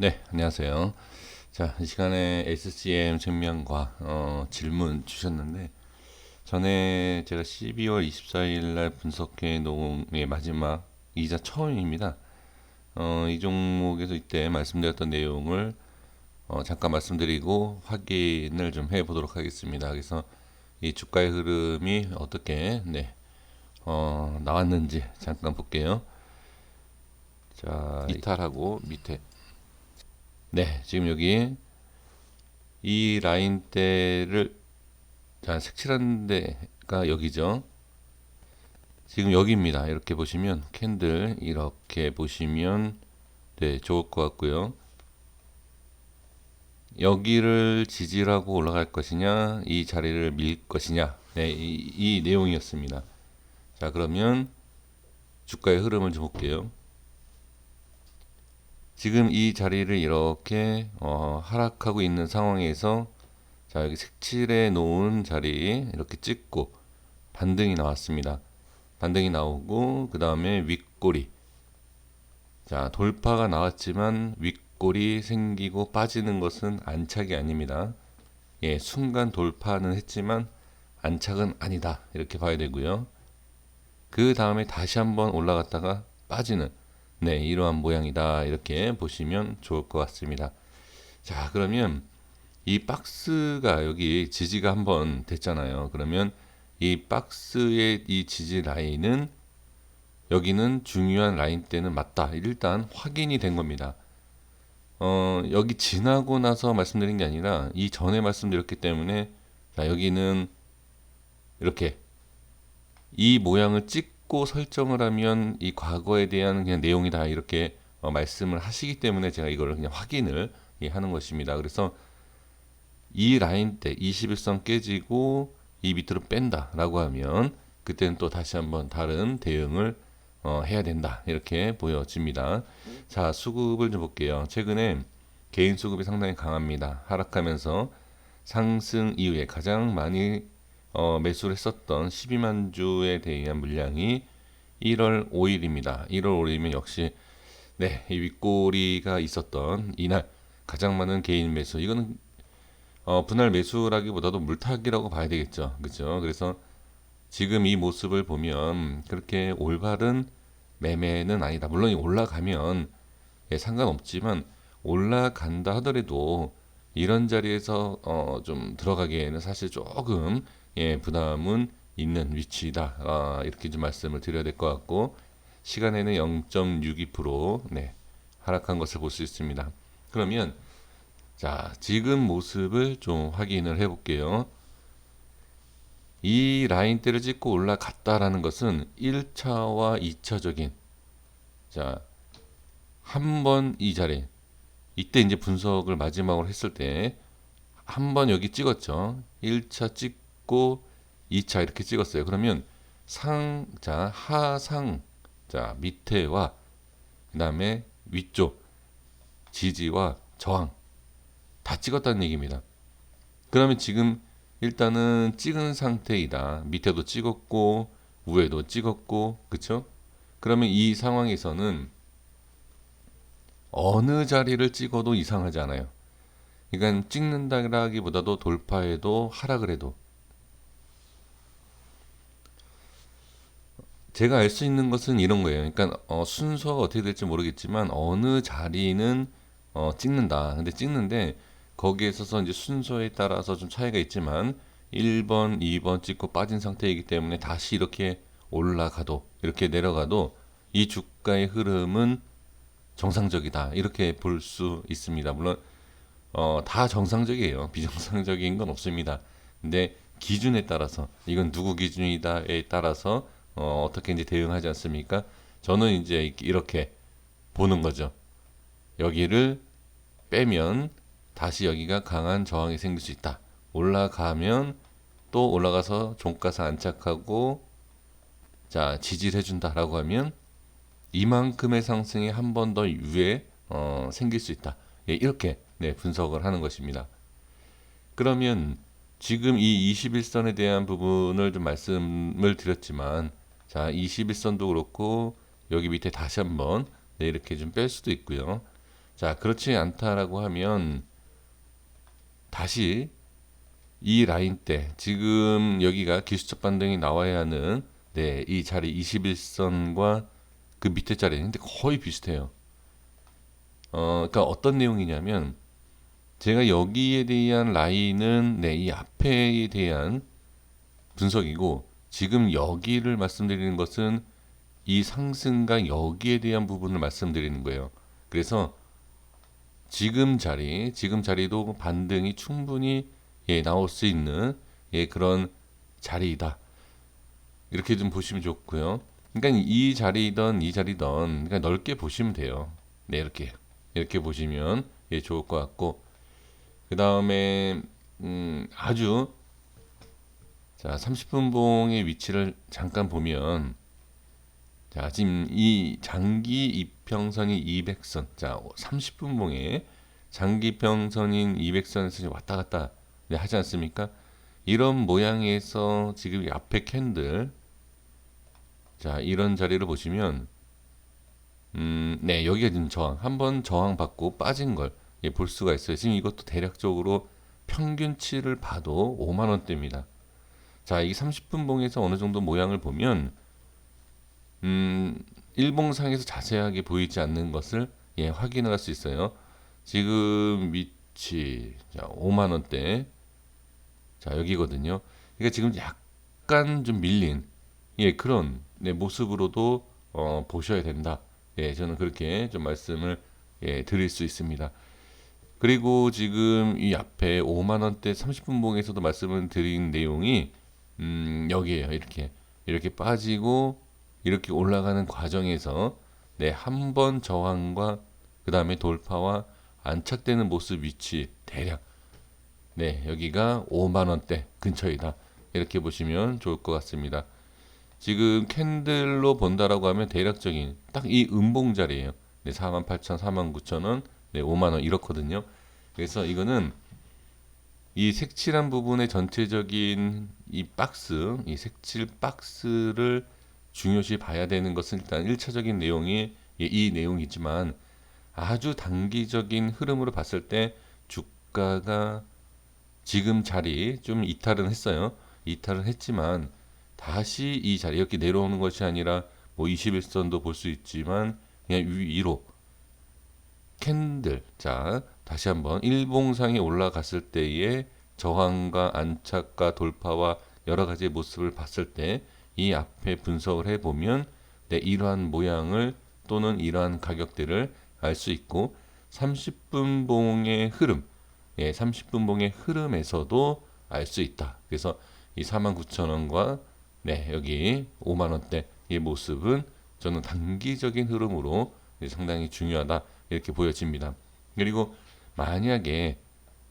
네, 안녕하세요. 자, 이 시간에 SCM 증명과 어, 질문 주셨는데 전에 제가 12월 24일 날 분석해 놓은 마지막 이자 처음입니다. 어, 이 종목에서 이때 말씀드렸던 내용을 어, 잠깐 말씀드리고 확인을 좀 해 보도록 하겠습니다. 그래서 이 주가의 흐름이 어떻게 네, 어, 나왔는지 잠깐 볼게요. 자, 이탈하고 밑에 네, 지금 여기 이 라인대를 자, 색칠한 데가 여기죠. 지금 여기입니다. 이렇게 보시면 캔들 이렇게 보시면 네, 좋을 것 같고요. 여기를 지지라고 올라갈 것이냐, 이 자리를 밀 것이냐, 네, 이, 이 내용이었습니다. 자, 그러면 주가의 흐름을 좀 볼게요. 지금 이 자리를 이렇게 어, 하락하고 있는 상황에서 자 여기 색칠해 놓은 자리 이렇게 찍고 반등이 나왔습니다. 반등이 나오고 그 다음에 윗꼬리 자 돌파가 나왔지만 윗꼬리 생기고 빠지는 것은 안착이 아닙니다. 예 순간 돌파는 했지만 안착은 아니다 이렇게 봐야 되고요. 그 다음에 다시 한번 올라갔다가 빠지는 네, 이러한 모양이다. 이렇게 보시면 좋을 것 같습니다. 자, 그러면 이 박스가 여기 지지가 한번 됐잖아요. 그러면 이 박스의 이 지지 라인은 여기는 중요한 라인 때는 맞다. 일단 확인이 된 겁니다. 어, 여기 지나고 나서 말씀드린 게 아니라 이 전에 말씀드렸기 때문에 자, 여기는 이렇게 이 모양을 찍 찍고 설정을 하면 이 과거에 대한 그냥 내용이 다 이렇게 어, 말씀을 하시기 때문에 제가 이거를 그냥 확인을 예, 하는 것입니다. 그래서 이 라인 때 21선 깨지고 이 밑으로 뺀다라고 하면 그때는 또 다시 한번 다른 대응을 어, 해야 된다 이렇게 보여집니다. 자 수급을 좀 볼게요. 최근에 개인 수급이 상당히 강합니다. 하락하면서 상승 이후에 가장 많이 어, 매수를 했었던 12만 주에 대한 물량이 1월 5일입니다. 1월 5일이면 역시 네, 이 윗꼬리가 있었던 이날 가장 많은 개인 매수. 이거는 어, 분할 매수라기보다도 물타기라고 봐야 되겠죠. 그렇죠? 그래서 지금 이 모습을 보면 그렇게 올바른 매매는 아니다. 물론 올라가면 예, 상관없지만 올라간다 하더라도 이런 자리에서 어, 좀 들어가기에는 사실 조금 예, 부담은 있는 위치다. 아, 이렇게 좀 말씀을 드려야 될 것 같고 시간에는 0.62% 네, 하락한 것을 볼 수 있습니다. 그러면 자, 지금 모습을 좀 확인을 해 볼게요. 이 라인대를 찍고 올라갔다라는 것은 1차와 2차적인 자, 한 번 이 자리 이때 이제 분석을 마지막으로 했을 때 한 번 여기 찍었죠. 1차 찍 찍고 2차 이렇게 찍었어요. 그러면 상, 자, 하상, 자, 밑에와 그 다음에 위쪽, 지지와 저항 다 찍었다는 얘기입니다. 그러면 지금 일단은 찍은 상태이다. 밑에도 찍었고, 위에도 찍었고, 그쵸? 그러면 이 상황에서는 어느 자리를 찍어도 이상하지 않아요. 그러니까 찍는다기보다도 돌파해도 하락을 해도 제가 알 수 있는 것은 이런 거예요. 그러니까 어, 순서가 어떻게 될지 모르겠지만 어느 자리는 어, 찍는다. 근데 찍는데 거기에 있어서 이제 순서에 따라서 좀 차이가 있지만 1번, 2번 찍고 빠진 상태이기 때문에 다시 이렇게 올라가도 이렇게 내려가도 이 주가의 흐름은 정상적이다. 이렇게 볼 수 있습니다. 물론 어, 다 정상적이에요. 비정상적인 건 없습니다. 근데 기준에 따라서 이건 누구 기준이다에 따라서 어, 어떻게 이제 대응하지 않습니까? 저는 이제 이렇게 보는 거죠. 여기를 빼면 다시 여기가 강한 저항이 생길 수 있다. 올라가면 또 올라가서 종가서 안착하고 자 지지를 해준다라고 하면 이만큼의 상승이 한 번 더 위에 어, 생길 수 있다. 예, 이렇게 네, 분석을 하는 것입니다. 그러면 지금 이 21선에 대한 부분을 좀 말씀을 드렸지만 자 21선도 그렇고 여기 밑에 다시 한번 네, 이렇게 좀 뺄 수도 있고요. 자, 그렇지 않다라고 하면 다시 이 라인 때 지금 여기가 기술적 반등이 나와야 하는 네, 이 자리 21선과 그 밑에 자리인데 거의 비슷해요. 어, 그러니까 어떤 내용이냐면 제가 여기에 대한 라인은 네, 이 앞에에 대한 분석이고 지금 여기를 말씀드리는 것은 이 상승과 여기에 대한 부분을 말씀드리는 거예요. 그래서 지금 자리, 지금 자리도 반등이 충분히 예, 나올 수 있는 예, 그런 자리이다. 이렇게 좀 보시면 좋고요. 그러니까 이 자리든 이 자리든 그러니까 넓게 보시면 돼요. 네, 이렇게 이렇게 보시면 예, 좋을 것 같고 그 다음에 음, 아주 자 30분 봉의 위치를 잠깐 보면 자 지금 이 장기 이평선이 200선 자 30분 봉에 장기 이평선인 200선에서 왔다 갔다 네, 하지 않습니까? 이런 모양에서 지금 이 앞에 캔들 자 이런 자리를 보시면 음, 네 여기가 지금 저항 한번 저항 받고 빠진 걸 예, 볼 수가 있어요. 지금 이것도 대략적으로 평균치를 봐도 5만 원대입니다. 자, 이 30분 봉에서 어느 정도 모양을 보면 음, 일봉상에서 자세하게 보이지 않는 것을 예, 확인할 수 있어요. 지금 위치 자, 5만 원대. 자, 여기거든요. 그러니까 지금 약간 좀 밀린 예, 그런 네, 모습으로도 어, 보셔야 된다. 예, 저는 그렇게 좀 말씀을 예, 드릴 수 있습니다. 그리고 지금 이 앞에 5만 원대 30분 봉에서도 말씀을 드린 내용이 음, 여기에요. 이렇게 이렇게 빠지고 이렇게 올라가는 과정에서 네, 한번 저항과 그 다음에 돌파와 안착되는 모습 위치 대략 네, 여기가 5만 원대 근처이다. 이렇게 보시면 좋을 것 같습니다. 지금 캔들로 본다라고 하면 대략적인 딱 이 음봉 자리예요. 네, 4만 8천, 4만 9천 원, 네, 5만 원 이렇거든요. 그래서 이거는 이 색칠한 부분의 전체적인 이 박스, 이 색칠 박스를 중요시 봐야 되는 것은 일단 1차적인 내용이 이, 이 내용이지만 아주 단기적인 흐름으로 봤을 때 주가가 지금 자리 좀 이탈은 했어요. 이탈은 했지만 다시 이 자리 이렇게 내려오는 것이 아니라 뭐 21선도 볼 수 있지만 그냥 위로 캔들 자 다시 한번 일봉상에 올라갔을 때의 저항과 안착과 돌파와 여러 가지 모습을 봤을 때 이 앞에 분석을 해보면 네, 이러한 모양을 또는 이러한 가격대를 알 수 있고 30분 봉의 흐름 예, 30분 봉의 흐름에서도 알 수 있다. 그래서 이 49,000원과 네, 여기 5만 원대 의 모습은 저는 단기적인 흐름으로 상당히 중요하다 이렇게 보여집니다. 그리고 만약에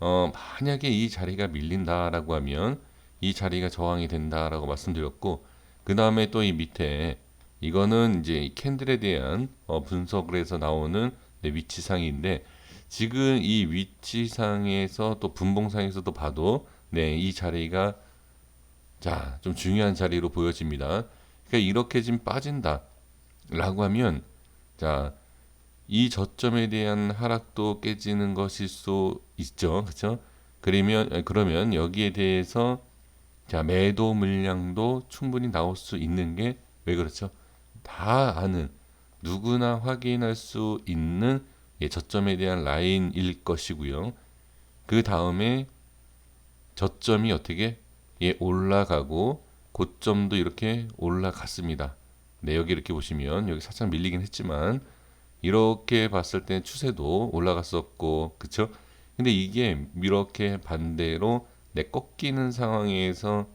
어 만약에 이 자리가 밀린다라고 하면 이 자리가 저항이 된다라고 말씀드렸고 그 다음에 또 이 밑에 이거는 이제 이 캔들에 대한 어 분석을 해서 나오는 네, 위치상인데 지금 이 위치상에서 또 분봉상에서도 봐도 네, 이 자리가 자, 좀 중요한 자리로 보여집니다. 그러니까 이렇게 지금 빠진다라고 하면 자, 이 저점에 대한 하락도 깨지는 것일 수 있죠. 그렇죠? 그러면 그러면 여기에 대해서 자, 매도 물량도 충분히 나올 수 있는 게 왜 그렇죠? 다 아는 누구나 확인할 수 있는 예, 저점에 대한 라인일 것이고요. 그 다음에 저점이 어떻게 예, 올라가고 고점도 이렇게 올라갔습니다. 네, 여기 이렇게 보시면 여기 살짝 밀리긴 했지만 이렇게 봤을 때 추세도 올라갔었고 그쵸? 근데 이게 이렇게 반대로 내 꺾이는 상황에서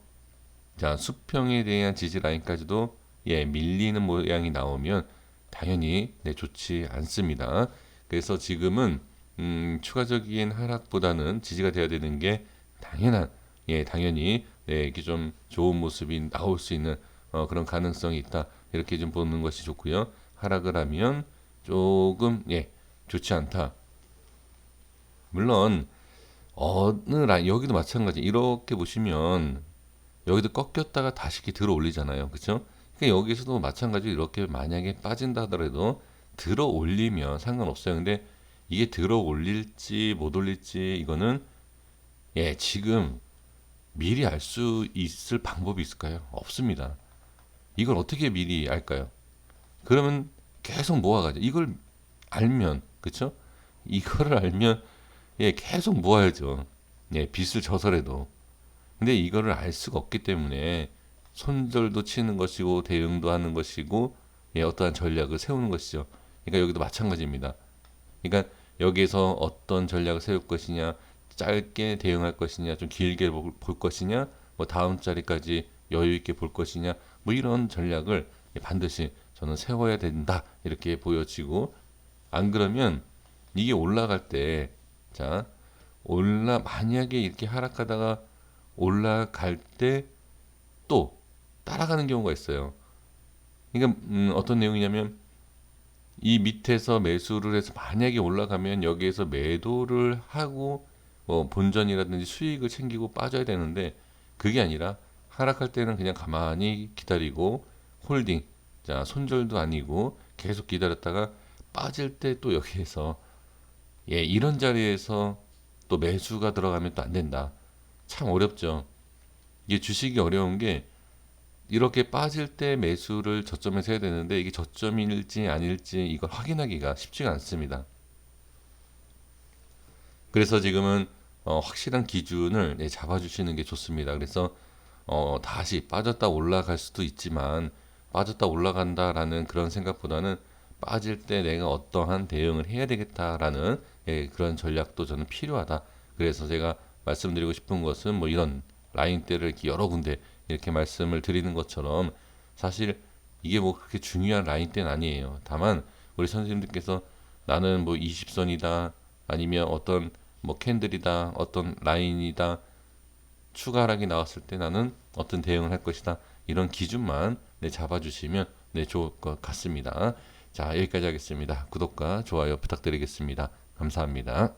자 수평에 대한 지지 라인까지도 예 밀리는 모양이 나오면 당연히 네 좋지 않습니다. 그래서 지금은 음, 추가적인 하락보다는 지지가 돼야 되는 게 당연한 예 당연히 네, 이렇게 좀 좋은 모습이 나올 수 있는 어, 그런 가능성이 있다 이렇게 좀 보는 것이 좋고요. 하락을 하면 조금 예 좋지 않다. 물론 어느 라인 여기도 마찬가지 이렇게 보시면 여기도 꺾였다가 다시 이렇게 들어 올리잖아요 그렇죠 그러니까 여기서도 마찬가지로 이렇게 만약에 빠진다 하더라도 들어 올리면 상관없어요 근데 이게 들어 올릴지 못 올릴지 이거는 예, 지금 미리 알 수 있을 방법이 있을까요? 없습니다. 이걸 어떻게 미리 알까요? 그러면 계속 모아가죠. 이걸 알면, 그쵸? 이거를 알면, 예, 계속 모아야죠. 예, 빚을 져서라도. 근데 이거를 알 수가 없기 때문에 손절도 치는 것이고 대응도 하는 것이고 예, 어떠한 전략을 세우는 것이죠. 그러니까 여기도 마찬가지입니다. 그러니까 여기에서 어떤 전략을 세울 것이냐, 짧게 대응할 것이냐, 좀 길게 볼, 볼 것이냐, 뭐 다음 자리까지 여유 있게 볼 것이냐, 뭐 이런 전략을 반드시 저는 세워야 된다 이렇게 보여지고 안 그러면 이게 올라갈 때 자, 올라 만약에 이렇게 하락하다가 올라갈 때 또 따라가는 경우가 있어요. 그러니까 음, 어떤 내용이냐면 이 밑에서 매수를 해서 만약에 올라가면 여기에서 매도를 하고 뭐 본전이라든지 수익을 챙기고 빠져야 되는데 그게 아니라 하락할 때는 그냥 가만히 기다리고 홀딩 자 손절도 아니고 계속 기다렸다가 빠질 때 또 여기에서 예 이런 자리에서 또 매수가 들어가면 또 안 된다 참 어렵죠 이게 주식이 어려운 게 이렇게 빠질 때 매수를 저점에서 해야 되는데 이게 저점일지 아닐지 이걸 확인하기가 쉽지가 않습니다. 그래서 지금은 어, 확실한 기준을 네, 잡아주시는 게 좋습니다. 그래서 어, 다시 빠졌다 올라갈 수도 있지만 빠졌다 올라간다라는 그런 생각보다는 빠질 때 내가 어떠한 대응을 해야 되겠다라는 예, 그런 전략도 저는 필요하다. 그래서 제가 말씀드리고 싶은 것은 뭐 이런 라인대를 여러 군데 이렇게 말씀을 드리는 것처럼 사실 이게 뭐 그렇게 중요한 라인대는 아니에요. 다만 우리 선생님들께서 나는 뭐 20선이다 아니면 어떤 뭐 캔들이다 어떤 라인이다 추가 하락이 나왔을 때 나는 어떤 대응을 할 것이다 이런 기준만 네, 잡아주시면 네, 좋을 것 같습니다. 자 여기까지 하겠습니다. 구독과 좋아요 부탁드리겠습니다. 감사합니다.